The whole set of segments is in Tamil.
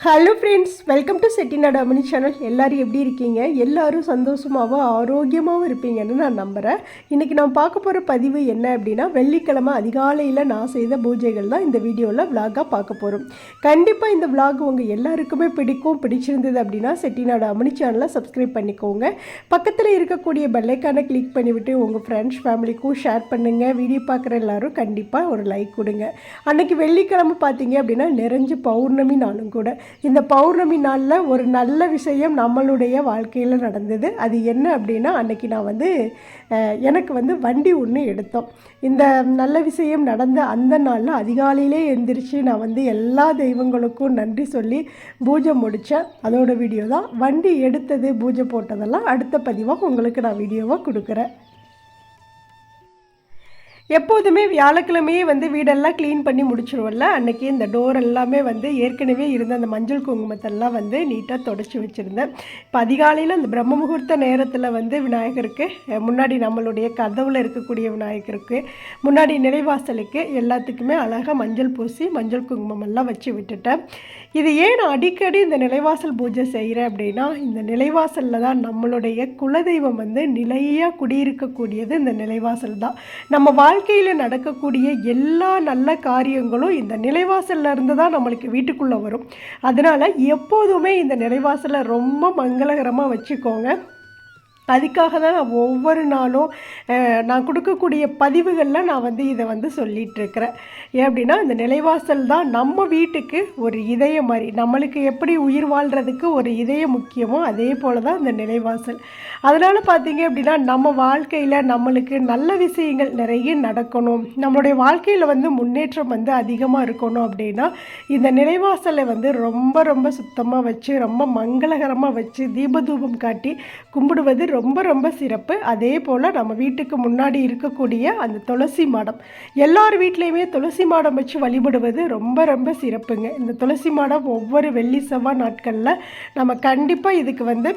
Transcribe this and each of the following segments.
Hello friends welcome to Chettinad Amini channel எல்லோரும் எப்படி இருக்கீங்க? எல்லோரும் சந்தோஷமாகவும் ஆரோக்கியமாகவும் இருப்பீங்கன்னு நான் நம்புகிறேன் இன்றைக்கி நான் பார்க்க போகிற பதிவு என்ன அப்படின்னா வெள்ளிக்கிழமை அதிகாலையில் நான் செய்த பூஜைகள் தான் இந்த வீடியோவில் விலாகாக பார்க்க போகிறோம் கண்டிப்பாக இந்த விலாக் உங்கள் எல்லாருக்குமே பிடிக்கும் பிடிச்சிருந்தது அப்படின்னா செட்டிநாடு அமினி சேனலை சப்ஸ்கிரைப் பண்ணிக்கோங்க. பக்கத்தில் இருக்கக்கூடிய பெல்லைக்கான கிளிக் பண்ணிவிட்டு உங்கள் ஃப்ரெண்ட்ஸ் ஃபேமிலிக்கும் ஷேர் பண்ணுங்கள் வீடியோ பார்க்குற எல்லாரும் கண்டிப்பாக ஒரு லைக் கொடுங்க. அன்னைக்கு வெள்ளிக்கிழமை பார்த்தீங்க அப்படின்னா நிறைஞ்ச பௌர்ணமி நாளும் கூட. இந்த பௌர்ணமி நாளில் ஒரு நல்ல விஷயம் நம்மளுடைய வாழ்க்கையில் நடந்தது. அது என்ன அப்படின்னா அன்னைக்கு நான் வந்து எனக்கு வந்து வண்டி ஒன்று எடுத்தோம். இந்த நல்ல விஷயம் நடந்த அந்த நாளில் அதிகாலையிலே எழுந்திரிச்சு நான் வந்து எல்லா தெய்வங்களுக்கும் நன்றி சொல்லி பூஜை முடித்தேன் அதோட வீடியோ தான். வண்டி எடுத்தது பூஜை போட்டதெல்லாம் அடுத்த பதிவாக உங்களுக்கு நான் வீடியோவாக கொடுக்குறேன். எப்போதுமே வியாழக்கிழமையே வந்து வீடெல்லாம் க்ளீன் பண்ணி முடிச்சிருவோம்ல? அன்னைக்கு இந்த டோர் எல்லாமே வந்து ஏற்கனவே இருந்த அந்த மஞ்சள் குங்குமத்தெல்லாம் வந்து நீட்டாக தொடச்சி வச்சுருந்தேன். இப்போ அதிகாலையில் அந்த பிரம்ம முகூர்த்த நேரத்தில் வந்து விநாயகருக்கு முன்னாடி நம்மளுடைய கதவில் இருக்கக்கூடிய விநாயகருக்கு முன்னாடி நிலைவாசலுக்கு எல்லாத்துக்குமே அழகாக மஞ்சள் பூசி மஞ்சள் குங்குமம் எல்லாம் வச்சு விட்டுட்டேன். இது ஏன் நான் அடிக்கடி இந்த நிலைவாசல் பூஜை செய்கிறேன் அப்படின்னா இந்த நிலைவாசலில் தான் நம்மளுடைய குலதெய்வம் வந்து நிலையாக குடியிருக்கக்கூடியது இந்த நிலைவாசல் தான். நம்ம வாழ்க்கையில் நடக்கக்கூடிய எல்லா நல்ல காரியங்களும் இந்த நிலைவாசல்ல இருந்து தான் நம்மளுக்கு வீட்டுக்குள்ளே வரும். அதனால் எப்போதுமே இந்த நிலைவாசலை ரொம்ப மங்களகரமாக வச்சுக்கோங்க. அதுக்காக தான் நான் ஒவ்வொரு நாளும் நான் கொடுக்கக்கூடிய பதிவுகளில் நான் வந்து இதை வந்து சொல்லிகிட்ருக்கிறேன் ஏன் அப்படின்னா இந்த நிலைவாசல் தான் நம்ம வீட்டுக்கு ஒரு இதயம் மாதிரி நம்மளுக்கு எப்படி உயிர் வாழ்கிறதுக்கு ஒரு இதயம் முக்கியமோ அதே போல் தான் இந்த நிலைவாசல். அதனால் பார்த்தீங்க அப்படின்னா நம்ம வாழ்க்கையில் நம்மளுக்கு நல்ல விஷயங்கள் நிறைய நடக்கணும். நம்மளுடைய வாழ்க்கையில் வந்து முன்னேற்றம் வந்து அதிகமாக இருக்கணும் அப்படின்னா இந்த நிலைவாசலை வந்து ரொம்ப ரொம்ப சுத்தமாக வச்சு ரொம்ப மங்களகரமாக வச்சு தீபதூபம் காட்டி கும்பிடுவது ரொம்ப ரொம்ப சிறப்பு. அதே போல் நம்ம வீட்டுக்கு முன்னாடி இருக்கக்கூடிய அந்த துளசி மாடம். எல்லார் வீட்லேயுமே துளசி மாடம் வச்சு வழிபடுவது ரொம்ப ரொம்ப சிறப்புங்க. இந்த துளசி மாடம் ஒவ்வொரு வெள்ளி செவ்வாய் நாட்களில் நம்ம கண்டிப்பாக இதுக்கு வந்து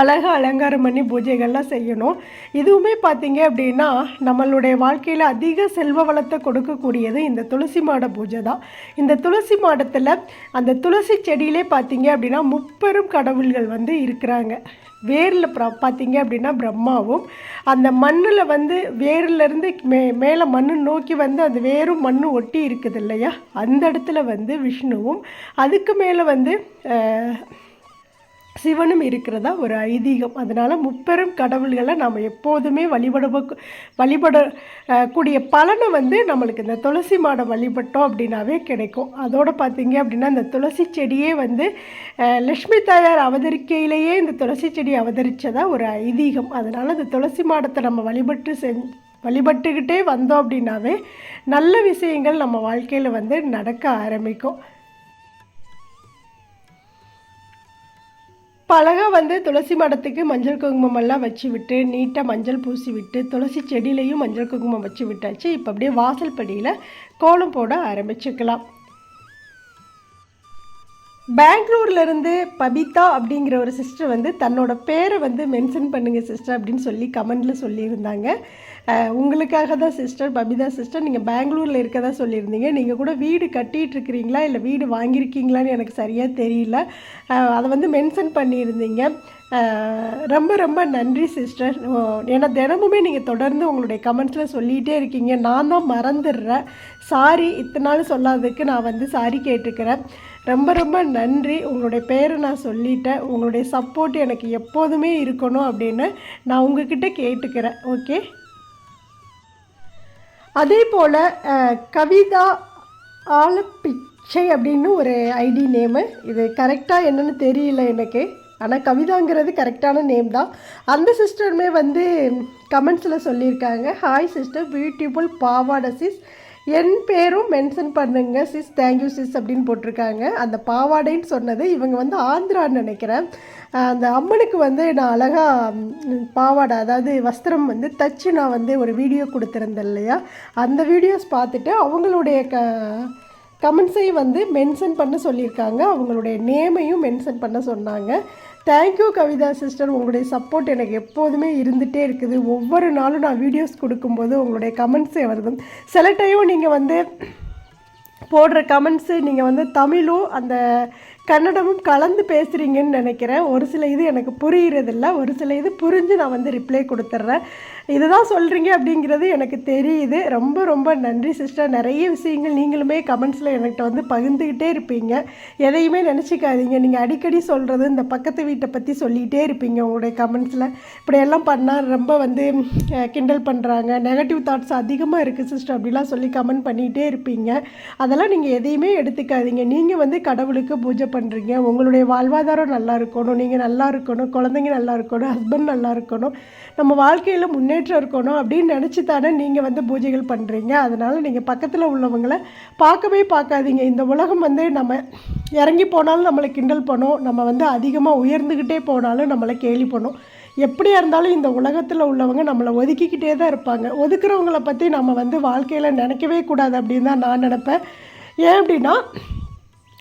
அழகாக அலங்காரம் பண்ணி பூஜைகள்லாம் செய்யணும். இதுவுமே பார்த்திங்க அப்படின்னா நம்மளுடைய வாழ்க்கையில் அதிக செல்வ வளத்தை கொடுக்கக்கூடியது இந்த துளசி மாட பூஜை தான். இந்த துளசி மாடத்தில் அந்த துளசி செடியிலே பார்த்தீங்க அப்படின்னா முப்பெரும் கடவுள்கள் வந்து இருக்கிறாங்க. வேரில் ப்ரா பார்த்தீங்க அப்படின்னா பிரம்மாவும் அந்த மண்ணில் வந்து வேர்லேருந்து மே மேலே மண்ணு நோக்கி வந்து அந்த வேரும் மண்ணும் ஒட்டி இருக்குது இல்லையா? அந்த இடத்துல வந்து விஷ்ணுவும் அதுக்கு மேலே வந்து சிவனும் இருக்கிறதா? ஒரு ஐதீகம். அதனால் முப்பெரும் கடவுள்களை நாம் எப்போதுமே வழிபட வழிபட கூடிய பலனை வந்து நம்மளுக்கு இந்த துளசி மாடம் வழிபட்டோம் அப்படின்னாவே கிடைக்கும். அதோடு பார்த்தீங்க அப்படின்னா இந்த துளசி செடியே வந்து லக்ஷ்மி தாயார் அவதரிக்கையிலேயே இந்த துளசி செடி அவதரித்ததா ஒரு ஐதீகம். அதனால் இந்த துளசி மாடத்தை நம்ம வழிபட்டு செஞ் வழிபட்டுக்கிட்டே வந்தோம் அப்படின்னாவே நல்ல விஷயங்கள் நம்ம வாழ்க்கையில் வந்து நடக்க ஆரம்பிக்கும். பழக வந்து துளசி மடத்துக்கு மஞ்சள் குங்குமம் எல்லாம் வச்சு விட்டு நீட்டாக மஞ்சள் பூசி விட்டு துளசி செடியிலையும் மஞ்சள் குங்குமம் வச்சு விட்டாச்சு. இப்போ அப்படியே வாசல் படியில் கோலம் போட ஆரம்பிச்சுக்கலாம். பெங்களூர்லேருந்து பபிதா அப்படிங்கிற ஒரு சிஸ்டர் வந்து தன்னோட பேரை வந்து மென்ஷன் பண்ணுங்கள் சிஸ்டர் அப்படின்னு சொல்லி கமெண்டில் சொல்லியிருந்தாங்க. உங்களுக்காக தான் சிஸ்டர் பபிதா சிஸ்டர் நீங்கள் பெங்களூரில் இருக்கதா சொல்லியிருந்தீங்க. நீங்கள் கூட வீடு கட்டிகிட்டு இருக்கிறீங்களா? இல்லை வீடு வாங்கியிருக்கீங்களான்னு எனக்கு சரியாக தெரியல. அதை வந்து மென்ஷன் பண்ணியிருந்தீங்க. ரொம்ப ரொம்ப நன்றி சிஸ்டர் ஏன்னா தினமுமே நீங்கள் தொடர்ந்து உங்களுடைய கமெண்ட்ஸில் சொல்லிகிட்டே இருக்கீங்க. நான் தான் மறந்துடுறேன். சாரி இத்தனை நாள் சொல்லாததுக்கு நான் வந்து சாரி கேட்டுக்கிறேன். ரொம்ப ரொம்ப நன்றி. உங்களுடைய பேரை நான் சொல்லிட்டேன். உங்களுடைய சப்போர்ட் எனக்கு எப்போதுமே இருக்கணும் அப்படின்னு நான் உங்ககிட்ட கேட்டுக்கிறேன். ஓகே அதே போல் கவிதா ஆலப்பிச்சை அப்படின்னு ஒரு ஐடி நேமு. இது கரெக்டாக என்னன்னு தெரியல எனக்கு. ஆனால் கவிதாங்கிறது கரெக்டான நேம் தான். அந்த சிஸ்டருமே வந்து கமெண்ட்ஸில் சொல்லியிருக்காங்க. ஹாய் சிஸ்டர் பியூட்டிஃபுல் பாவாடசிஸ் என் பேரும் மென்ஷன் பண்ணுங்க சிஸ் தேங்க்யூ சிஸ் அப்படின்னு போட்டிருக்காங்க. அந்த பாவாடைன்னு சொன்னது இவங்க வந்து ஆந்திரான்னு நினைக்கிறேன். அந்த அம்மனுக்கு வந்து நான் அழகாக பாவாடை அதாவது வஸ்திரம் வந்து தச்சு நான் வந்து ஒரு வீடியோ கொடுத்துருந்தேன் இல்லையா? அந்த வீடியோஸ் பார்த்துட்டு அவங்களுடைய க கமெண்ட்ஸையும் வந்து மென்ஷன் பண்ண சொல்லியிருக்காங்க. அவங்களுடைய நேமையும் மென்ஷன் பண்ண சொன்னாங்க. தேங்க்யூ கவிதா சிஸ்டர் உங்களுடைய சப்போர்ட் எனக்கு எப்போதுமே இருந்துகிட்டே இருக்குது. ஒவ்வொரு நாளும் நான் வீடியோஸ் கொடுக்கும்போது உங்களுடைய கமெண்ட்ஸே வருது. சில டைம் நீங்கள் வந்து போடுற கமெண்ட்ஸு நீங்கள் வந்து தமிழும் அந்த கன்னடமும் கலந்து பேசுகிறீங்கன்னு நினைக்கிறேன். ஒரு சில இது எனக்கு புரிகிறதில்ல ஒரு சில இது புரிஞ்சு நான் வந்து ரிப்ளை கொடுத்துட்றேன் இதுதான் சொல்கிறீங்க அப்படிங்கிறது எனக்கு தெரியுது. ரொம்ப ரொம்ப நன்றி சிஸ்டர் நிறைய விஷயங்கள் நீங்களுமே கமெண்ட்ஸில் என்கிட்ட வந்து பகிர்ந்துக்கிட்டே இருப்பீங்க. எதையுமே நினச்சிக்காதீங்க. நீங்கள் அடிக்கடி சொல்கிறது இந்த பக்கத்து வீட்டை பற்றி சொல்லிகிட்டே இருப்பீங்க உங்களுடைய கமெண்ட்ஸில் இப்படியெல்லாம் பண்ணால் ரொம்ப வந்து கிண்டல் பண்ணுறாங்க நெகட்டிவ் தாட்ஸ் அதிகமாக இருக்குது சிஸ்டர் அப்படிலாம் சொல்லி கமெண்ட் பண்ணிகிட்டே இருப்பீங்க. அதெல்லாம் நீங்கள் எதையுமே எடுத்துக்காதீங்க. நீங்கள் வந்து கடவுளுக்கு பூஜை பண்ணுறீங்க உங்களுடைய வாழ்வாதாரம் நல்லா இருக்கணும். நீங்கள் நல்லா இருக்கணும். குழந்தைங்க நல்லா இருக்கணும். ஹஸ்பண்ட் நல்லா இருக்கணும். நம்ம வாழ்க்கையில் முன்னேற்றம் இருக்கணும் அப்படின்னு நினச்சி தானே நீங்கள் வந்து பூஜைகள் பண்ணுறீங்க அதனால் நீங்கள் பக்கத்தில் உள்ளவங்களை பார்க்கவே பார்க்காதீங்க. இந்த உலகம் வந்து நம்ம இறங்கி போனாலும் நம்மளை கிண்டல் பண்ணும். நம்ம வந்து அதிகமாக உயர்ந்துக்கிட்டே போனாலும் நம்மளை கேலி பண்ணும். எப்படியா இருந்தாலும் இந்த உலகத்தில் உள்ளவங்க நம்மளை ஒதுக்கிக்கிட்டே தான் இருப்பாங்க. ஒதுக்குறவங்கள பற்றி நம்ம வந்து வாழ்க்கையில் நினைக்கவே கூடாது அப்படின்னு தான் நான் நினப்பேன். ஏன் அப்படின்னா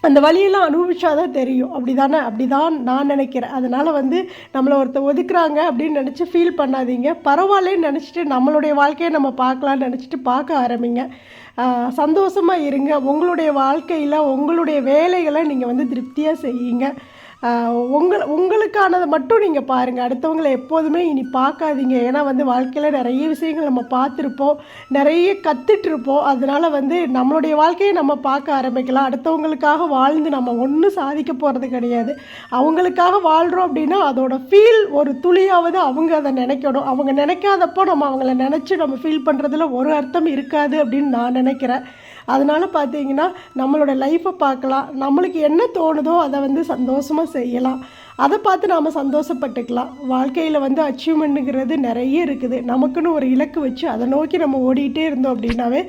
அந்த வழியெல்லாம் அனுபவிச்சாதான் தெரியும். அப்படி தானே அப்படி தான் நான் நினைக்கிறேன். அதனால் வந்து நம்மளை ஒருத்தர் ஒதுக்குறாங்க அப்படின்னு நினச்சி ஃபீல் பண்ணாதீங்க. பரவாயில்லன்னு நினச்சிட்டு நம்மளுடைய வாழ்க்கையை நம்ம பார்க்கலான்னு நினச்சிட்டு பார்க்க ஆரம்பிங்க. சந்தோஷமாக இருங்க. உங்களுடைய வாழ்க்கையில் உங்களுடைய வேலைகளை நீங்கள் வந்து திருப்தியாக செய்யுங்க. உங்கள் உங்களுக்கானதை மட்டும் நீங்கள் பாருங்கள் அடுத்தவங்களை எப்போதுமே இனி பார்க்காதீங்க. ஏன்னா வந்து வாழ்க்கையில் நிறைய விஷயங்கள் நம்ம பார்த்துருப்போம். நிறைய கற்றுட்ருப்போம் அதனால் வந்து நம்மளுடைய வாழ்க்கையை நம்ம பார்க்க ஆரம்பிக்கலாம். அடுத்தவங்களுக்காக வாழ்ந்து நம்ம ஒன்றும் சாதிக்க போகிறது கிடையாது. அவங்களுக்காக வாழ்கிறோம் அப்படின்னா அதோட ஃபீல் ஒரு துளியாவது அவங்க அதை நினைக்கணும். அவங்க நினைக்காதப்போ நம்ம அவங்கள நினச்சி நம்ம ஃபீல் பண்ணுறதுல ஒரு அர்த்தம் இருக்காது அப்படின்னு நான் நினைக்கிறேன். அதனால் பார்த்தீங்கன்னா நம்மளோட லைஃப்பை பார்க்கலாம். நம்மளுக்கு என்ன தோணுதோ அதை வந்து சந்தோஷமாக செய்யலாம். அதை பார்த்து நாம் சந்தோஷப்பட்டுக்கலாம். வாழ்க்கையில் வந்து அச்சீவ்மெண்ட்டுங்கிறது நிறைய இருக்குது. நமக்குன்னு ஒரு இலக்கு வச்சு அதை நோக்கி நம்ம ஓடிக்கிட்டே இருந்தோம் அப்படின்னாவே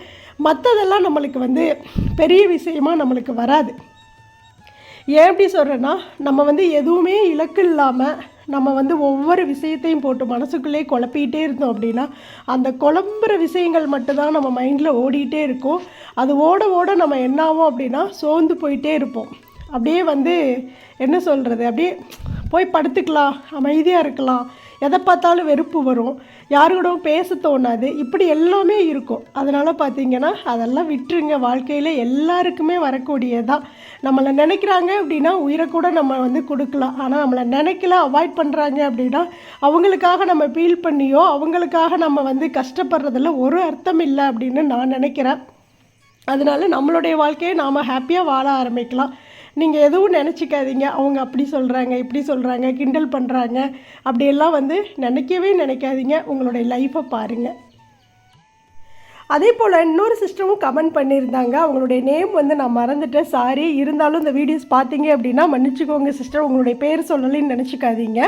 மற்றதெல்லாம் நம்மளுக்கு வந்து பெரிய விஷயமா நம்மளுக்கு வராது. ஏன் எப்படி சொல்கிறேன்னா நம்ம வந்து எதுவுமே இலக்கு இல்லாமல் நம்ம வந்து ஒவ்வொரு விஷயத்தையும் போட்டு மனசுக்குள்ளே குழப்பிக்கிட்டே இருந்தோம் அப்படின்னா அந்த குழம்புற விஷயங்கள் மட்டும்தான் நம்ம மைண்டில் ஓடிட்டே இருக்கும். அது ஓட ஓட நம்ம என்ன ஆகும் அப்படின்னா சோர்ந்து போயிட்டே இருப்போம். அப்படியே வந்து என்ன சொல்கிறது அப்படியே போய் படுத்துக்கலாம் அமைதியாக இருக்கலாம். எதை பார்த்தாலும் வெறுப்பு வரும். யாருக்கூடவும் பேச தோணாது. இப்படி எல்லாமே இருக்கும். அதனால் பார்த்தீங்கன்னா அதெல்லாம் விட்டுருங்க. வாழ்க்கையில் எல்லாருக்குமே வரக்கூடியதான் நம்மளை நினைக்கிறாங்க அப்படின்னா உயிரை கூட நம்ம வந்து கொடுக்கலாம். ஆனால் நம்மளை நினைக்கல அவாய்ட் பண்ணுறாங்க அப்படின்னா அவங்களுக்காக நம்ம ஃபீல் பண்ணியோ அவங்களுக்காக நம்ம வந்து கஷ்டப்படுறதில் ஒரு அர்த்தம் இல்லை அப்படின்னு நான் நினைக்கிறேன். அதனால நம்மளுடைய வாழ்க்கையை நாம் ஹாப்பியாக வாழ ஆரம்பிக்கலாம். நீங்கள் எதுவும் நினச்சிக்காதீங்க. அவங்க அப்படி சொல்கிறாங்க இப்படி சொல்கிறாங்க கிண்டல் பண்ணுறாங்க அப்படியெல்லாம் வந்து நினைக்கவே நினைக்காதீங்க. உங்களுடைய லைஃப்பை பாருங்கள் அதே போல் இன்னொரு சிஸ்டரும் கமெண்ட் பண்ணியிருந்தாங்க. அவங்களுடைய நேம் வந்து நான் மறந்துட்டேன். சாரி இருந்தாலும் இந்த வீடியோஸ் பார்த்தீங்க அப்படின்னா மன்னிச்சுக்கோங்க சிஸ்டர் உங்களுடைய பேர் சொல்லலைன்னு நினச்சிக்காதீங்க.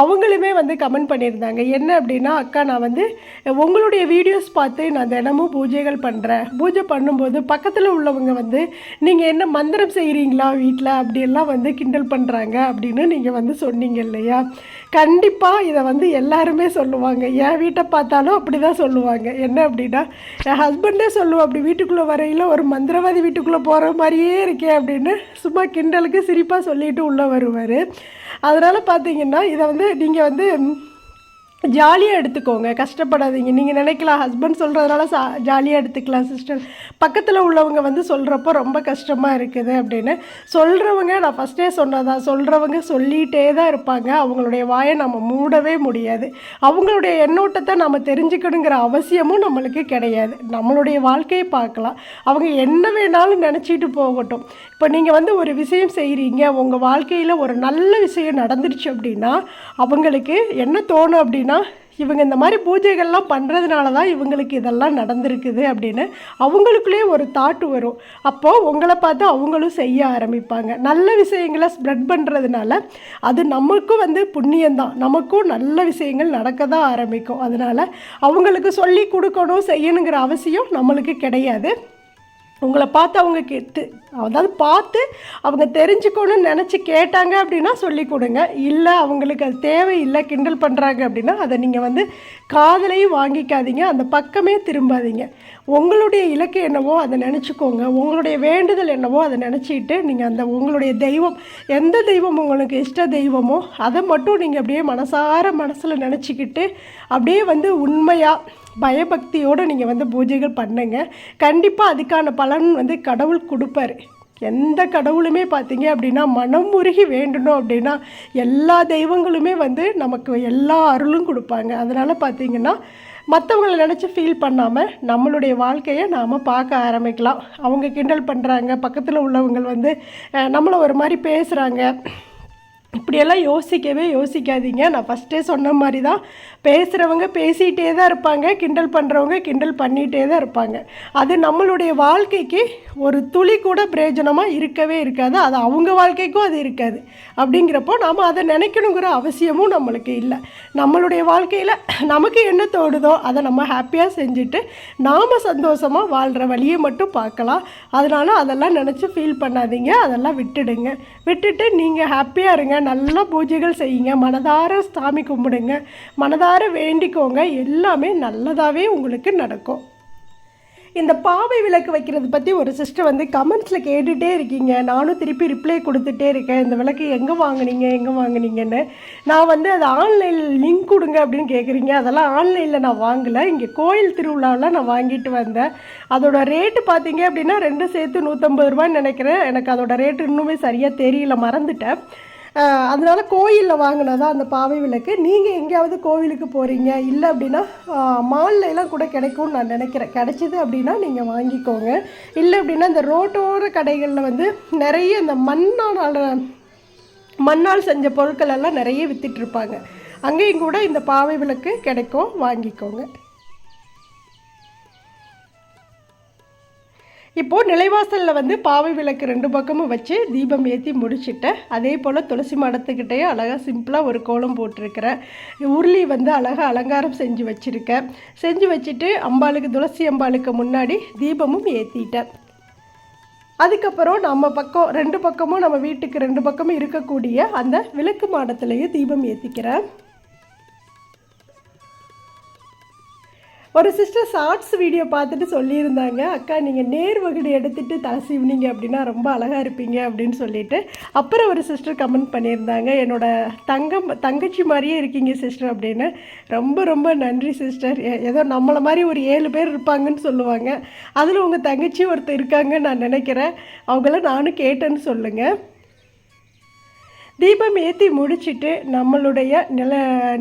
அவங்களுமே வந்து கமெண்ட் பண்ணியிருந்தாங்க. என்ன அப்படின்னா அக்கா நான் வந்து உங்களுடைய வீடியோஸ் பார்த்து நான் தினமும் பூஜைகள் பண்ணுறேன் பூஜை பண்ணும்போது பக்கத்தில் உள்ளவங்க வந்து நீங்கள் என்ன மந்திரம் செய்கிறீங்களா வீட்டில் அப்படியெல்லாம் வந்து கிண்டல் பண்ணுறாங்க அப்படின்னு நீங்கள் வந்து சொன்னீங்க இல்லையா? கண்டிப்பாக இதை வந்து எல்லாருமே சொல்லுவாங்க. என் வீட்டை பார்த்தாலும் அப்படி தான் சொல்லுவாங்க. என்ன அப்படின்னா என் ஹஸ்பண்டே சொல்லுவோம் அப்படி வீட்டுக்குள்ளே வரையில் ஒரு மந்திரவாதி வீட்டுக்குள்ளே போகிற மாதிரியே இருக்கே அப்படின்னு சும்மா கிண்டலுக்கு சிரிப்பாக சொல்லிட்டு உள்ளே வருவார். அதனால் பார்த்தீங்கன்னா இதை வந்து நீங்கள் வந்து ஜாலியாக எடுத்துக்கோங்க கஷ்டப்படாதீங்க. நீங்கள் நினைக்கலாம் ஹஸ்பண்ட் சொல்கிறதுனால சா ஜாலியாக எடுத்துக்கலாம் சிஸ்டர் பக்கத்தில் உள்ளவங்க வந்து சொல்கிறப்போ ரொம்ப கஷ்டமாக இருக்குது அப்படின்னு. சொல்கிறவங்க நான் ஃபஸ்ட்டே சொன்னதான். சொல்கிறவங்க சொல்லிகிட்டே தான் இருப்பாங்க. அவங்களுடைய வாயை நம்ம மூடவே முடியாது. அவங்களுடைய எண்ணோட்டத்தை நம்ம தெரிஞ்சுக்கணுங்கிற அவசியமும் நம்மளுக்கு கிடையாது. நம்மளுடைய வாழ்க்கையை பார்க்கலாம். அவங்க என்ன வேணாலும் நினச்சிட்டு போகட்டும். இப்போ நீங்கள் வந்து ஒரு விஷயம் செய்கிறீங்க உங்கள் வாழ்க்கையில் ஒரு நல்ல விஷயம் நடந்துருச்சு அப்படின்னா அவங்களுக்கு என்ன தோணும் அப்படின்னா இவங்க இந்த மாதிரி பூஜைகள்லாம் பண்ணுறதுனால தான் இவங்களுக்கு இதெல்லாம் நடந்திருக்குது அப்படின்னு அவங்களுக்குள்ளேயே ஒரு தாட் வரும். அப்போது உங்களை பார்த்து அவங்களும் செய்ய ஆரம்பிப்பாங்க. நல்ல விஷயங்களை ஸ்ப்ரெட் பண்ணுறதுனால அது நமக்கும் வந்து புண்ணியம்தான். நமக்கும் நல்ல விஷயங்கள் நடக்க தான் ஆரம்பிக்கும். அதனால் அவங்களுக்கு சொல்லி கொடுக்கணும் செய்யணுங்கிற அவசியம் நம்மளுக்கு கிடையாது. உங்களை பார்த்து அவங்க கேட்டு. அதாவது பார்த்து அவங்க தெரிஞ்சுக்கணும்னு நினச்சி கேட்டாங்க அப்படின்னா சொல்லி கொடுங்க. இல்லை அவங்களுக்கு அது தேவையில்லை கிண்டல் பண்ணுறாங்க அப்படின்னா அதை நீங்கள் வந்து காதலையும் வாங்கிக்காதீங்க அந்த பக்கமே திரும்பாதீங்க. உங்களுடைய இலக்கு என்னவோ அதை நினச்சிக்கோங்க. உங்களுடைய வேண்டுதல் என்னவோ அதை நினச்சிக்கிட்டு நீங்கள் அந்த உங்களுடைய தெய்வம் எந்த தெய்வம் உங்களுக்கு இஷ்ட தெய்வமோ அதை மட்டும் நீங்கள் அப்படியே மனசார மனசில் நினச்சிக்கிட்டு அப்படியே வந்து உண்மையாக பயபக்தியோடு நீங்கள் வந்து பூஜைகள் பண்ணுங்க. கண்டிப்பாக அதுக்கான பலன் வந்து கடவுள் கொடுப்பாரு. எந்த கடவுளுமே பார்த்தீங்க அப்படின்னா மனம் உருகி வேண்டணும் அப்படின்னா எல்லா தெய்வங்களுமே வந்து நமக்கு எல்லா அருளும் கொடுப்பாங்க. அதனால் பார்த்தீங்கன்னா மற்றவங்களை நினச்சி ஃபீல் பண்ணாமல் நம்மளுடைய வாழ்க்கையை நாம் பார்க்க ஆரம்பிக்கலாம். அவங்க கிண்டல் பண்ணுறாங்க பக்கத்தில் உள்ளவங்க வந்து நம்மளை ஒரு மாதிரி பேசுகிறாங்க இப்படியெல்லாம் யோசிக்கவே யோசிக்காதீங்க. நான் ஃபஸ்ட்டே சொன்ன மாதிரி தான் பேசுகிறவங்க பேசிகிட்டே தான் இருப்பாங்க கிண்டல் பண்ணுறவங்க கிண்டல் பண்ணிகிட்டே தான் இருப்பாங்க. அது நம்மளுடைய வாழ்க்கைக்கு ஒரு துளி கூட பிரயோஜனமாக இருக்கவே இருக்காது. அது அவங்க வாழ்க்கைக்கும் அது இருக்காது. அப்படிங்கிறப்போ நாம் அதை நினைக்கணுங்கிற அவசியமும் நம்மளுக்கு இல்லை. நம்மளுடைய வாழ்க்கையில் நமக்கு என்ன தோடுதோ அதை நம்ம ஹாப்பியாக செஞ்சுட்டு நாம் சந்தோஷமாக வாழ்கிற வழியை மட்டும் பார்க்கலாம். அதனால் அதெல்லாம் நினச்சி ஃபீல் பண்ணாதீங்க. அதெல்லாம் விட்டுடுங்க. விட்டுட்டு நீங்கள் ஹாப்பியாக இருங்க. நல்லா பூஜைகள் செய்யுங்க. மனதார சாமி கும்பிடுங்க. மனதார வேண்டிக்கோங்க. எல்லாமே நல்லதாகவே உங்களுக்கு நடக்கும். இந்த பாவை விளக்கு வைக்கிறது பற்றி ஒரு சிஸ்டர் வந்து கமெண்ட்ஸில் கேட்டுகிட்டே இருக்கீங்க. நானும் திருப்பி ரிப்ளை கொடுத்துட்டே இருக்கேன். இந்த விளக்கு எங்கே வாங்குனீங்க எங்கே வாங்குனீங்கன்னு. நான் வந்து அது ஆன்லைனில் லிங்க் கொடுங்க அப்படின்னு கேட்குறீங்க அதெல்லாம் ஆன்லைனில் நான் வாங்கலை. இங்கே கோயில் திருவிழாவில் நான் வாங்கிட்டு வந்தேன். அதோட ரேட்டு பார்த்தீங்க அப்படின்னா ரெண்டும் சேர்த்து நூற்றம்பது ரூபான்னு நினைக்கிறேன். எனக்கு அதோட ரேட்டு இன்னுமே சரியாக தெரியல. மறந்துட்டேன். அதனால கோயிலில் வாங்கினதா அந்த பாவை விளக்கு. நீங்கள் எங்கேயாவது கோவிலுக்கு போகிறீங்க இல்லை அப்படின்னா மால்ல கூட கிடைக்கும்னு நான் நினைக்கிறேன். கிடைச்சிது அப்படின்னா நீங்கள் வாங்கிக்கோங்க. இல்லை அப்படின்னா இந்த ரோட்டோர கடைகளில் வந்து நிறைய இந்த மண்ணால் மண்ணால் செஞ்ச பொருட்கள் எல்லாம் நிறைய விற்றுட்ருப்பாங்க அங்கேயும் கூட இந்த பாவை விளக்கு கிடைக்கும் வாங்கிக்கோங்க. இப்போது நிலைவாசலில் வந்து பாவை விளக்கு ரெண்டு பக்கமும் வச்சு தீபம் ஏற்றி முடிச்சுட்டேன் அதே போல் துளசி மடத்துக்கிட்டேயும் அழகாக சிம்பிளாக ஒரு கோலம் போட்டிருக்கிறேன் உருளி வந்து அழகாக அலங்காரம் செஞ்சு வச்சுருக்கேன் செஞ்சு வச்சுட்டு அம்பாளுக்கு துளசி அம்பாளுக்கு முன்னாடி தீபமும் ஏற்றிட்டேன் அதுக்கப்புறம் நம்ம பக்கம் ரெண்டு பக்கமும் நம்ம வீட்டுக்கு ரெண்டு பக்கமும் இருக்கக்கூடிய அந்த விளக்கு மாடத்துலேயே தீபம் ஏற்றிக்கிறேன் ஒரு சிஸ்டர் ஷார்ட்ஸ் வீடியோ பார்த்துட்டு சொல்லியிருந்தாங்க. அக்கா நீங்கள் நேர் வகுடு தலை சீவினீங்க அப்படின்னா ரொம்ப அழகாக இருப்பீங்க அப்படின்னு சொல்லிட்டு. அப்புறம் ஒரு சிஸ்டர் கமெண்ட் பண்ணியிருந்தாங்க. என்னோட தங்கம் தங்கச்சி மாதிரியே இருக்கீங்க சிஸ்டர் அப்படின்னு. ரொம்ப ரொம்ப நன்றி சிஸ்டர் ஏதோ நம்மளை மாதிரி ஒரு ஏழு பேர் இருப்பாங்கன்னு சொல்லுவாங்க. அதில் உங்கள் தங்கச்சி ஒருத்தர் இருக்காங்கன்னு நான் நினைக்கிறேன். அவங்கள நானும் கேட்டேன்னு சொல்லுங்கள் தீபம் ஏற்றி முடிச்சிட்டு நம்மளுடைய நில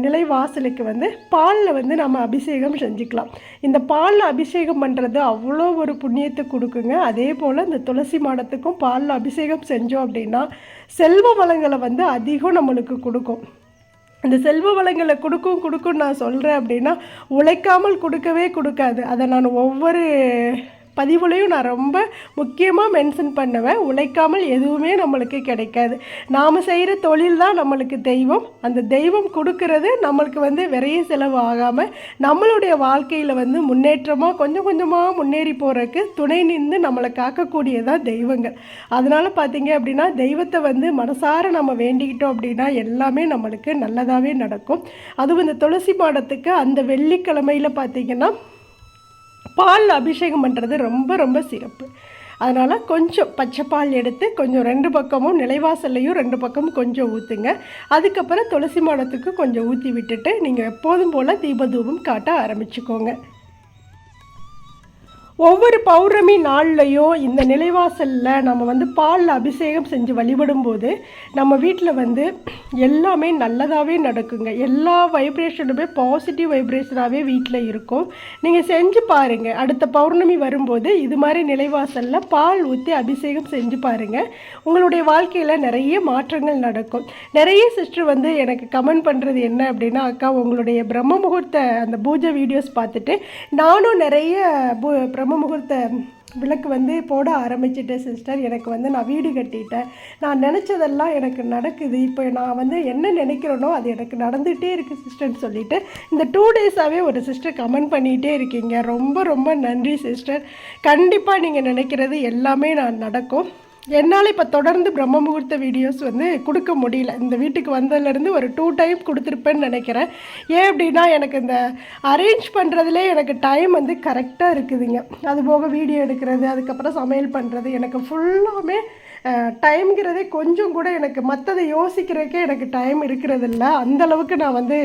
நிலைவாசலுக்கு வந்து பாலில் வந்து நம்ம அபிஷேகம் செஞ்சுக்கலாம். இந்த பாலில் அபிஷேகம் பண்ணுறது அவ்வளோ ஒரு புண்ணியத்தை கொடுக்குங்க. அதே போல் இந்த துளசி மாடத்துக்கும் பாலில் அபிஷேகம் செஞ்சோம் அப்படின்னா செல்வ வளங்களை வந்து அதிகம் நம்மளுக்கு கொடுக்கும். இந்த செல்வ வளங்களை கொடுக்கும் கொடுக்கும் நான் சொல்கிறேன் அப்படின்னா உழைக்காமல் கொடுக்கவே கொடுக்காது. அதை நான் ஒவ்வொரு பதிவுலையும் நான் ரொம்ப முக்கியமாக மென்ஷன் பண்ணுவேன். உழைக்காமல் எதுவுமே நம்மளுக்கு கிடைக்காது. நாம் செய்கிற தொழில் தான் நம்மளுக்கு தெய்வம். அந்த தெய்வம் கொடுக்கறது நம்மளுக்கு வந்து விரைய செலவு ஆகாமல் நம்மளுடைய வாழ்க்கையில் வந்து முன்னேற்றமாக கொஞ்சம் கொஞ்சமாக முன்னேறி போகிறதுக்கு துணை நின்று நம்மளை காக்கக்கூடியதான் தெய்வங்கள். அதனால் பார்த்தீங்க அப்படின்னா தெய்வத்தை வந்து மனசார நம்ம வேண்டிக்கிட்டோம் அப்படின்னா எல்லாமே நம்மளுக்கு நல்லதாகவே நடக்கும். அதுவும் இந்த துளசி மாடத்துக்கு அந்த வெள்ளிக்கிழமையில் பார்த்தீங்கன்னா பால் அபிஷேகம் பண்ணுறது ரொம்ப ரொம்ப சிறப்பு. அதனால் கொஞ்சம் பச்சை பால் எடுத்து கொஞ்சம் ரெண்டு பக்கமும் நிலைவாசல்லையும் ரெண்டு பக்கமும் கொஞ்சம் ஊற்றுங்க அதுக்கப்புறம் துளசி மாடத்துக்கு கொஞ்சம் ஊற்றி விட்டுட்டு நீங்கள் எப்போதும் போல் தீபதூபம் காட்ட ஆரம்பிச்சுக்கோங்க. ஒவ்வொரு பௌர்ணமி நாள்லையும் இந்த நிலைவாசலில் நம்ம வந்து பாலில் அபிஷேகம் செஞ்சு வழிபடும்போது நம்ம வீட்டில் வந்து எல்லாமே நல்லதாகவே நடக்குங்க. எல்லா வைப்ரேஷனுமே பாசிட்டிவ் வைப்ரேஷனாகவே வீட்டில் இருக்கும். நீங்கள் செஞ்சு பாருங்கள் அடுத்த பௌர்ணமி வரும்போது இது மாதிரி நிலைவாசலில் பால் ஊற்றி அபிஷேகம் செஞ்சு பாருங்கள் உங்களுடைய வாழ்க்கையில் நிறைய மாற்றங்கள் நடக்கும். நிறைய சிஸ்டர் வந்து எனக்கு கமெண்ட் பண்ணுறது என்ன அப்படின்னா அக்கா உங்களுடைய பிரம்ம முகூர்த்த அந்த பூஜை வீடியோஸ் பார்த்துட்டு நானும் நிறைய பிரம்ம பிரம்ம முகூர்த்த விளக்கு வந்து போட ஆரம்பிச்சிட்டேன் சிஸ்டர் எனக்கு வந்து நான் வீடு கட்டிட்டேன். நான் நினச்சதெல்லாம் எனக்கு நடக்குது. இப்போ நான் வந்து என்ன நினைக்கிறேனோ அது எனக்கு நடந்துகிட்டே இருக்குது சிஸ்டர்னு சொல்லிட்டு இந்த டூ டேஸாகவே ஒரு சிஸ்டர் கமெண்ட் பண்ணிகிட்டே இருக்கீங்க. ரொம்ப ரொம்ப நன்றி சிஸ்டர் கண்டிப்பாக நீங்கள் நினைக்கிறது எல்லாமே நான் நடக்கும். என்னால் இப்போ தொடர்ந்து பிரம்ம முகூர்த்த வீடியோஸ் வந்து கொடுக்க முடியல. இந்த வீட்டுக்கு வந்ததுலேருந்து ஒரு டூ டைம் கொடுத்துருப்பேன்னு நினைக்கிறேன். ஏன் அப்படின்னா எனக்கு இந்த அரேஞ்ச் பண்ணுறதுலே எனக்கு டைம் வந்து கரெக்டாக இருக்குதுங்க. அது போக வீடியோ எடுக்கிறது அதுக்கப்புறம் சமையல் பண்ணுறது எனக்கு ஃபுல்லாமே டைம்ங்கிறதே கொஞ்சம் கூட எனக்கு மற்றதை யோசிக்கிறதுக்கே எனக்கு டைம் இருக்கிறதில்ல. அந்தளவுக்கு நான் வந்து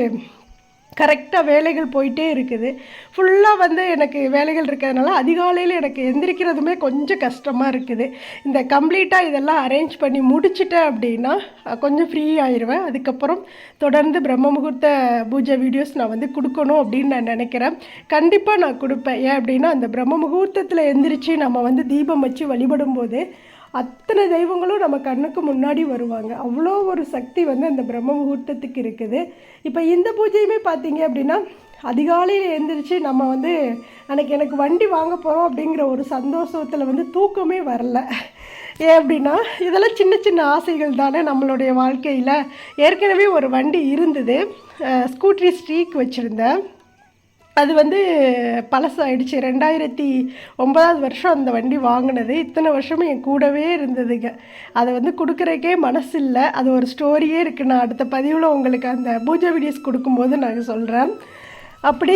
கரெக்டாக வேலைகள் போயிட்டே இருக்குது. ஃபுல்லாக வந்து எனக்கு வேலைகள் இருக்கிறதுனால அதிகாலையில் எனக்கு எந்திரிக்கிறதுமே கொஞ்சம் கஷ்டமாக இருக்குது. இந்த கம்ப்ளீட்டாக இதெல்லாம் அரேஞ்ச் பண்ணி முடிச்சிட்டேன் அப்படின்னா கொஞ்சம் ஃப்ரீ ஆயிடுவேன் அதுக்கப்புறம் தொடர்ந்து பிரம்ம முகூர்த்த பூஜை வீடியோஸ் நான் வந்து கொடுக்கணும் அப்படின்னு நான் நினைக்கிறேன். கண்டிப்பாக நான் கொடுப்பேன். ஏன் அப்படின்னா அந்த பிரம்ம முகூர்த்தத்தில் எந்திரிச்சு நம்ம வந்து தீபம் வச்சு வழிபடும் போது அத்தனை தெய்வங்களும் நம்ம கண்ணுக்கு முன்னாடி வருவாங்க. அவ்வளோ ஒரு சக்தி வந்து அந்த பிரம்ம முகூர்த்தத்துக்கு இருக்குது. இப்போ இந்த பூஜையுமே பார்த்தீங்க அப்படின்னா அதிகாலையில் எழுந்திரிச்சு நம்ம வந்து அன்றைக்கி எனக்கு வண்டி வாங்க போகிறோம் அப்படிங்கிற ஒரு சந்தோஷத்தில் வந்து தூக்கமே வரல. ஏன் அப்படின்னா இதெல்லாம் சின்ன சின்ன ஆசைகள் தானே நம்மளுடைய வாழ்க்கையில். ஏற்கனவே ஒரு வண்டி இருந்தது. ஸ்கூட்ரி ஸ்ட்ரீக் வச்சுருந்தேன். அது வந்து பழசாயிடுச்சு. ரெண்டாயிரத்தி ஒன்பதாவது வருஷம் அந்த வண்டி வாங்கினது. இத்தனை வருஷமும் என் கூடவே இருந்ததுங்க. அதை வந்து கொடுக்குறக்கே மனசு இல்லை அது ஒரு ஸ்டோரியே இருக்குது நான் அடுத்த பதிவில் உங்களுக்கு அந்த பூஜை வீடியோஸ் கொடுக்கும்போது நான் சொல்கிறேன் அப்படி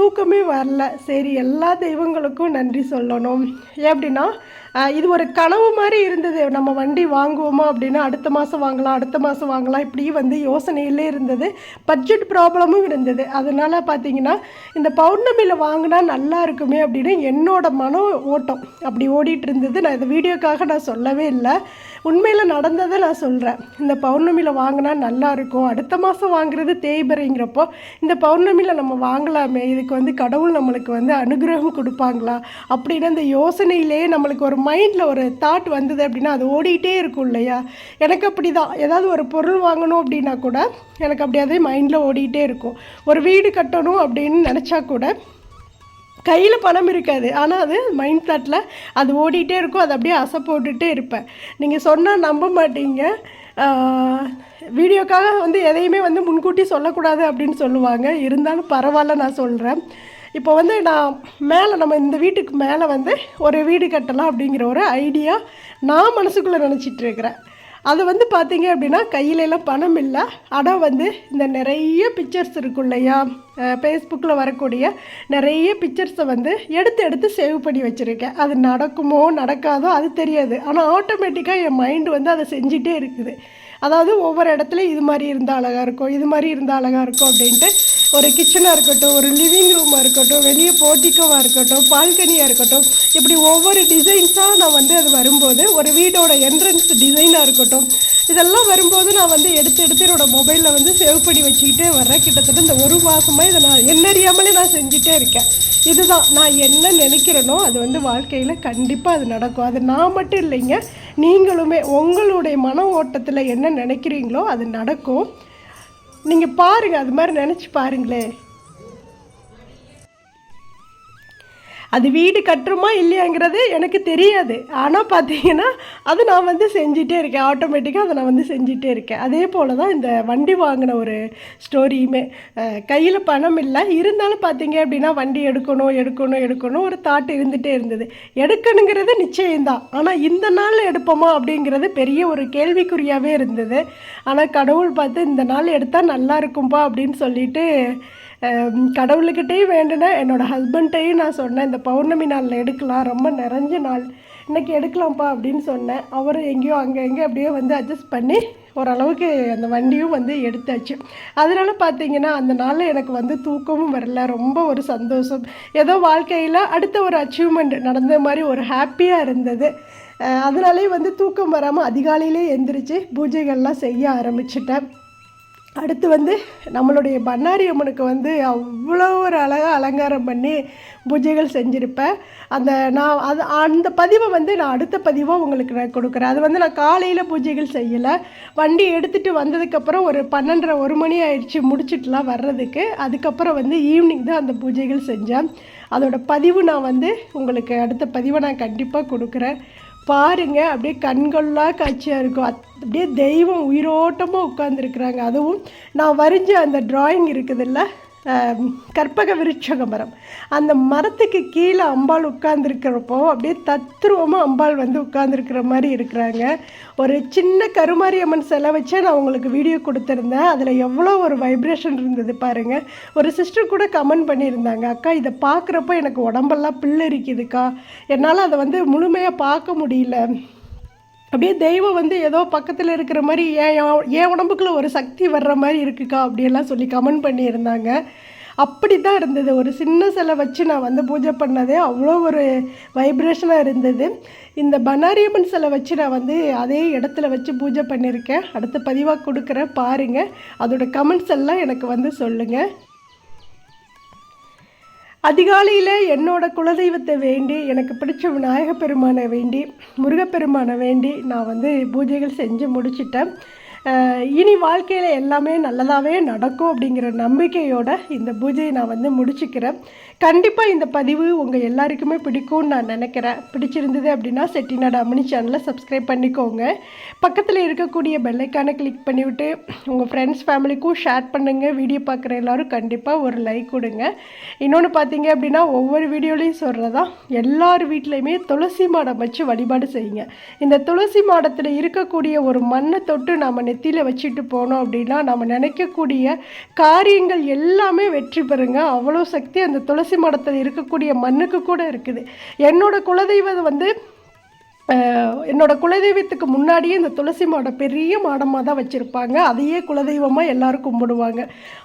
தூக்கமே வரல. சரி எல்லா தெய்வங்களுக்கும் நன்றி சொல்லணும். ஏன் அப்படின்னா இது ஒரு கனவு மாதிரி இருந்தது. நம்ம வண்டி வாங்குவோமா அப்படின்னா அடுத்த மாதம் வாங்கலாம் அடுத்த மாதம் வாங்கலாம் இப்படி வந்து யோசனையிலே இருந்தது. பட்ஜெட் ப்ராப்ளமும் இருந்தது. அதனால் பார்த்தீங்கன்னா இந்த பௌர்ணமியில் வாங்கினா நல்லா இருக்குமே அப்படின்னு என்னோட மன ஓட்டம். அப்படி ஓடிட்டு இருந்தது. நான் இந்த வீடியோக்காக நான் சொல்லவே இல்லை. உண்மையில் நடந்ததை நான் சொல்கிறேன் இந்த பௌர்ணமியில் வாங்கினா நல்லா இருக்கும். அடுத்த மாதம் வாங்குறது தேய்பறைங்கிறப்போ இந்த பௌர்ணமியில் நம்ம வாங்கலாமே. இதுக்கு வந்து கடவுள் நம்மளுக்கு வந்து அனுகிரகம் கொடுப்பாங்களா? அப்படின்னு அந்த யோசனையிலேயே நம்மளுக்கு ஒரு மைண்டில் ஒரு தாட் வந்தது அப்படின்னா அது ஓடிட்டே இருக்கும் இல்லையா? எனக்கு அப்படி தான் ஏதாவது ஒரு பொருள் வாங்கணும் அப்படின்னா கூட எனக்கு அப்படியாவது அதே மைண்டில் ஓடிட்டே இருக்கும். ஒரு வீடு கட்டணும் அப்படின்னு நினச்சா கூட கையில் பணம் இருக்காது. ஆனால் அது மைண்ட் தாட்டில் அது ஓடிட்டே இருக்கும். அது அப்படியே அசை போட்டுகிட்டே இருப்பேன். நீங்கள் சொன்னால் நம்ப மாட்டீங்க. வீடியோக்காக வந்து எதையுமே வந்து முன்கூட்டி சொல்லக்கூடாது அப்படின்னு சொல்லுவாங்க. இருந்தாலும் பரவாயில்ல நான் சொல்கிறேன் இப்போ வந்து நான் மேலே நம்ம இந்த வீட்டுக்கு மேலே வந்து ஒரு வீடு கட்டலாம் அப்படிங்கிற ஒரு ஐடியா நான் மனசுக்குள்ளே நினச்சிட்டு இருக்கிறேன். அது வந்து பார்த்தீங்க அப்படின்னா கையிலலாம் பணம் இல்லை. ஆனால் வந்து இந்த நிறைய பிக்சர்ஸ் இருக்கும் இல்லையா? ஃபேஸ்புக்கில் வரக்கூடிய நிறைய பிக்சர்ஸை வந்து எடுத்து எடுத்து சேவ் பண்ணி வச்சுருக்கேன். அது நடக்குமோ நடக்காதோ அது தெரியாது. ஆனால் ஆட்டோமேட்டிக்காக என் மைண்டு வந்து அதை செஞ்சிட்டே இருக்குது. அதாவது ஒவ்வொரு இடத்துலையும் இது மாதிரி இருந்தால் அழகாக இருக்கும் இது மாதிரி இருந்தால் அழகாக இருக்கும் அப்படின்ட்டு ஒரு கிச்சனாக இருக்கட்டும் ஒரு லிவிங் ரூமாக இருக்கட்டும் வெளியே போர்ட்டிக்கோவாக இருக்கட்டும் பால்கனியாக இருக்கட்டும் இப்படி ஒவ்வொரு டிசைன்ஸாக நான் வந்து அது வரும்போது ஒரு வீடோட என்ட்ரன்ஸ் டிசைனாக இருக்கட்டும் இதெல்லாம் வரும்போது நான் வந்து எடுத்து எடுத்து என்னோட மொபைலில் வந்து சேவ் பண்ணி வச்சுக்கிட்டே வர்றேன். கிட்டத்தட்ட இந்த ஒரு மாதமாக இதை நான் என்னறியாமலே நான் செஞ்சுட்டே இருக்கேன். இதுதான் நான் என்ன நினைக்கிறேனோ அது வந்து வாழ்க்கையில் கண்டிப்பாக அது நடக்கும். அது நான் மட்டும் இல்லைங்க நீங்களுமே உங்களுடைய மன ஓட்டத்தில் என்ன நினைக்கிறீங்களோ அது நடக்கும். நீங்கள் பாருங்கள் அது மாதிரி நினச்சி பாருங்களேன். அது வீடு கட்டுறோமா இல்லையாங்கிறது எனக்கு தெரியாது. ஆனால் பார்த்தீங்கன்னா அது நான் வந்து செஞ்சிட்டே இருக்கேன். ஆட்டோமேட்டிக்காக அதை நான் வந்து செஞ்சிட்டே இருக்கேன். அதே போல் தான் இந்த வண்டி வாங்கின ஒரு ஸ்டோரியுமே கையில் பணம் இல்லை. இருந்தாலும் பார்த்தீங்க அப்படின்னா வண்டி எடுக்கணும் எடுக்கணும் எடுக்கணும். ஒரு தாட் இருந்துகிட்டே இருந்தது. எடுக்கணுங்கிறது நிச்சயம்தான். ஆனால் இந்த நாள் எடுப்போமா அப்படிங்கிறது பெரிய ஒரு கேள்விக்குறியாகவே இருந்தது. ஆனால் கடவுள் பார்த்து இந்த நாள் எடுத்தால் நல்லா இருக்கும்பா அப்படின்னு சொல்லிட்டு கடவுளுக்கிட்டேயும் வேண்டினேன் என்னோடய ஹஸ்பண்ட்டையும் நான் சொன்னேன் இந்த பௌர்ணமி நாளில் எடுக்கலாம் ரொம்ப நிறைஞ்ச நாள் இன்றைக்கி எடுக்கலாம்ப்பா அப்படின்னு சொன்னேன். அவரும் எங்கேயோ அங்கே எங்கே அப்படியே வந்து அட்ஜஸ்ட் பண்ணி ஓரளவுக்கு அந்த வண்டியும் வந்து எடுத்தாச்சு. அதனால பார்த்தீங்கன்னா அந்த நாளில் எனக்கு வந்து தூக்கமும் வரல ரொம்ப ஒரு சந்தோஷம். ஏதோ வாழ்க்கையில் அடுத்த ஒரு அச்சீவ்மெண்ட் நடந்த மாதிரி ஒரு ஹாப்பியாக இருந்தது. அதனாலே வந்து தூக்கம் வராமல் அதிகாலையிலே எந்திரிச்சு பூஜைகள்லாம் செய்ய ஆரம்பிச்சிட்டேன். அடுத்து வந்து நம்மளுடைய பண்ணாரி அம்மனுக்கு வந்து அவ்வளோ ஒரு அழகாக அலங்காரம் பண்ணி பூஜைகள் செஞ்சுருப்பேன். அந்த நான் அது அந்த பதிவை வந்து நான் அடுத்த பதிவாக உங்களுக்கு நான் கொடுக்குறேன். அது வந்து நான் காலையில் பூஜைகள் செய்யலை. வண்டி எடுத்துகிட்டு வந்ததுக்கப்புறம் ஒரு பன்னெண்டரை ஒரு மணி ஆயிடுச்சு முடிச்சிட்டுலாம் வர்றதுக்கு. அதுக்கப்புறம் வந்து ஈவினிங் தான் அந்த பூஜைகள் செஞ்சேன். அதோட பதிவு நான் வந்து உங்களுக்கு அடுத்த பதிவை நான் கண்டிப்பாக கொடுக்குறேன். பாருங்க அப்படியே கண்கொள்ளா காட்சியாக இருக்கும். அத்- அப்படியே தெய்வம் உயிரோட்டமாக உட்காந்துருக்குறாங்க அதுவும் நான் வரைஞ்ச அந்த ட்ராயிங் இருக்குதுல்ல? கற்பக விருட்சக மரம் அந்த மரத்துக்கு கீழே அம்பாள் உட்காந்துருக்கிறப்போ அப்படியே தத்ரூபமாக அம்பாள் வந்து உட்காந்துருக்கிற மாதிரி இருக்கிறாங்க. ஒரு சின்ன கருமாரியம்மன் செலை வச்சே நான் உங்களுக்கு வீடியோ கொடுத்துருந்தேன். அதில் எவ்வளோ ஒரு வைப்ரேஷன் இருந்தது பாருங்கள் ஒரு சிஸ்டர் கூட கமெண்ட் பண்ணியிருந்தாங்க. அக்கா இதை பார்க்குறப்போ எனக்கு உடம்பெல்லாம் பில்லரிக்குதுக்கா. என்னால் அதை வந்து முழுமையாக பார்க்க முடியல. அப்படியே தெய்வம் வந்து ஏதோ பக்கத்தில் இருக்கிற மாதிரி ஏன் என் உடம்புக்குள்ள ஒரு சக்தி வர்ற மாதிரி இருக்குக்கா? அப்படியெல்லாம் சொல்லி கமெண்ட் பண்ணியிருந்தாங்க. அப்படி தான் இருந்தது. ஒரு சின்ன சிலை வச்சு நான் வந்து பூஜை பண்ணதே அவ்வளோ ஒரு வைப்ரேஷனாக இருந்தது. இந்த பனாரியம்மன் சிலை வச்சு நான் வந்து அதே இடத்துல வச்சு பூஜை பண்ணியிருக்கேன். அடுத்த பதிவாக கொடுக்குறேன். பாருங்கள் அதோட கமெண்ட்ஸ் எல்லாம் எனக்கு வந்து சொல்லுங்கள் அதிகாலையில் என்னோட குலதெய்வத்தை வேண்டி எனக்கு பிடிச்ச விநாயகப் பெருமானை வேண்டி முருகப்பெருமானை வேண்டி நான் வந்து பூஜைகள் செஞ்சு முடிச்சிட்டேன். இனி வாழ்க்கையில் எல்லாமே நல்லதாகவே நடக்கும் அப்படிங்கிற நம்பிக்கையோட இந்த பூஜையை நான் வந்து முடிச்சுக்கிறேன். கண்டிப்பாக இந்த பதிவு உங்கள் எல்லாருக்குமே பிடிக்கும்னு நான் நினைக்கிறேன். பிடிச்சிருந்தது அப்படின்னா செட்டிநாடு அமினி சேனலை சப்ஸ்கிரைப் பண்ணிக்கோங்க. பக்கத்தில் இருக்கக்கூடிய பெல்லைக்கானை கிளிக் பண்ணிவிட்டு உங்கள் ஃப்ரெண்ட்ஸ் ஃபேமிலிக்கும் ஷேர் பண்ணுங்கள் வீடியோ பார்க்குற எல்லாரும் கண்டிப்பாக ஒரு லைக் கொடுங்க. இன்னொன்று பார்த்தீங்க அப்படின்னா ஒவ்வொரு வீடியோலையும் சொல்கிறதா எல்லார் வீட்லேயுமே துளசி மாடம் வச்சு வழிபாடு செய்யுங்க. இந்த துளசி மாடத்தில் இருக்கக்கூடிய ஒரு மண்ணை தொட்டு நம்ம நெத்தியில் வச்சுட்டு போனோம் அப்படின்னா நம்ம நினைக்கக்கூடிய காரியங்கள் எல்லாமே வெற்றி பெறுங்க. அவ்வளோ சக்தி அந்த துளசி மடத்தில் இருக்கக்கூடிய மண்ணுக்கு கூட இருக்குது. என்னோட குலதெய்வம் வந்து என்னோடய குலதெய்வத்துக்கு முன்னாடியே இந்த துளசி மாடம் பெரிய மாடமாக தான் வச்சுருப்பாங்க. அதையே குலதெய்வமாக எல்லோரும் கும்பிடுவாங்க.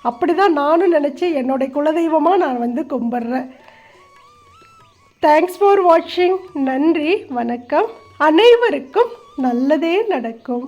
அப்படி தான் நானும் நினச்சி என்னுடைய குலதெய்வமாக நான் வந்து கும்பிட்றேன். தேங்க்ஸ் ஃபார் வாட்சிங் நன்றி வணக்கம். அனைவருக்கும் நல்லதே நடக்கும்.